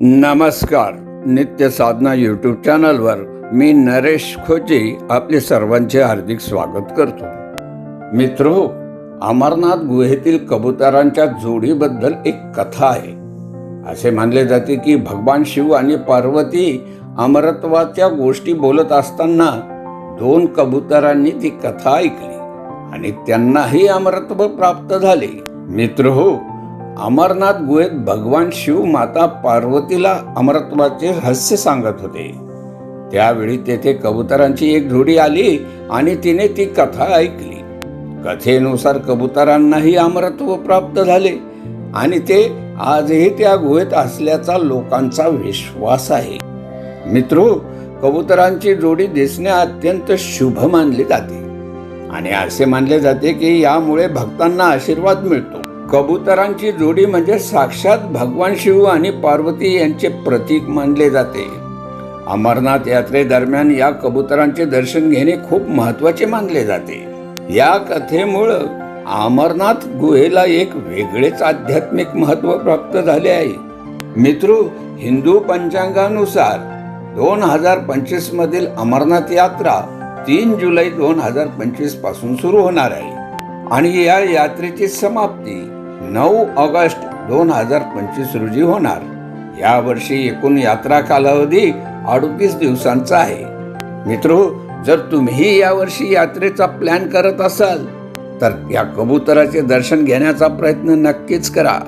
नमस्कार. नित्य साधना यूट्यूब चॅनलवर मी नरेश खोजी आपले सर्वांचे हार्दिक स्वागत करतो. मित्रो हो, अमरनाथ गुहेतील कबुतरांच्या जोडीबद्दल एक कथा आहे. असे मानले जाते की भगवान शिव आणि पार्वती अमरत्वाच्या गोष्टी बोलत असताना दोन कबुतरांनी ती कथा ऐकली आणि त्यांनाही अमरत्व प्राप्त झाले. मित्र हो अमरनाथ गुहेत भगवान शिव माता पार्वतीला अमरत्वाचे रहस्य सांगत होते. त्यावेळी तेथे कबुतरांची एक जोडी आली आणि तिने ती कथा ऐकली. कथेनुसार कबुतरांनाही अमरत्व प्राप्त झाले आणि ते आजही त्या गुहेत असल्याचा लोकांचा विश्वास आहे. मित्रो कबुतरांची जोडी दिसणे अत्यंत शुभ मानली जाते आणि असे मानले जाते की यामुळे भक्तांना आशीर्वाद मिळतो. कबुतरांची जोडी म्हणजे साक्षात भगवान शिव आणि पार्वती यांचे प्रतीक मानले जाते. अमरनाथ यात्रेदरम्यान या कबुतरांचे दर्शन घेणे खूप महत्त्वाचे मानले जाते. या कथेमुळं अमरनाथ गुहेला एक वेगळेच आध्यात्मिक महत्त्व प्राप्त झाले आहे. मित्र हिंदू पंचांगानुसार दोन हजार पंचवीस मधील अमरनाथ यात्रा तीन जुलै दोन हजार पंचवीसपासून सुरू होणार आहे आणि या यात्रेची समाप्ती नऊ ऑगस्ट दोन हजार पंचवीस रोजी होणार. यावर्षी एकूण यात्रा कालावधी अडतीस दिवसांचा आहे. मित्रो जर तुम्ही यावर्षी यात्रेचा प्लॅन करत असाल तर या कबुतराचे दर्शन घेण्याचा प्रयत्न नक्कीच करा.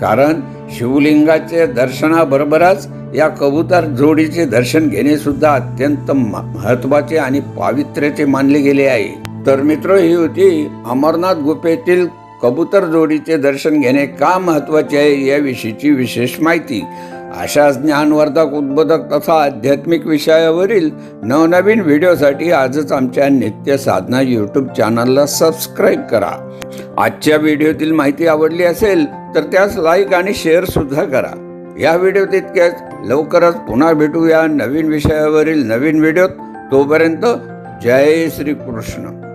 कारण शिवलिंगाचे दर्शनाबरोबरच या कबूतर जोडीचे दर्शन घेणे सुद्धा अत्यंत म- महत्त्वाचे आणि पावित्र्याचे मानले गेले आहे. तर मित्र ही होती अमरनाथ गुफेतील कबूतर जोडीचे दर्शन घेणे का महत्त्वाचे आहे याविषयीची विशेष माहिती. अशाच ज्ञानवर्धक उद्बोधक तथा आध्यात्मिक विषयावरील नवनवीन व्हिडिओसाठी आजच आमच्या नित्य साधना यूट्यूब चॅनलला सबस्क्राईब करा. आजच्या व्हिडिओतील माहिती आवडली असेल तर त्यास लाईक आणि शेअर सुद्धा करा. या व्हिडिओत इतक्याच लवकरच पुन्हा भेटूया नवीन विषयावरील नवीन व्हिडिओत. तोपर्यंत जय श्री कृष्ण.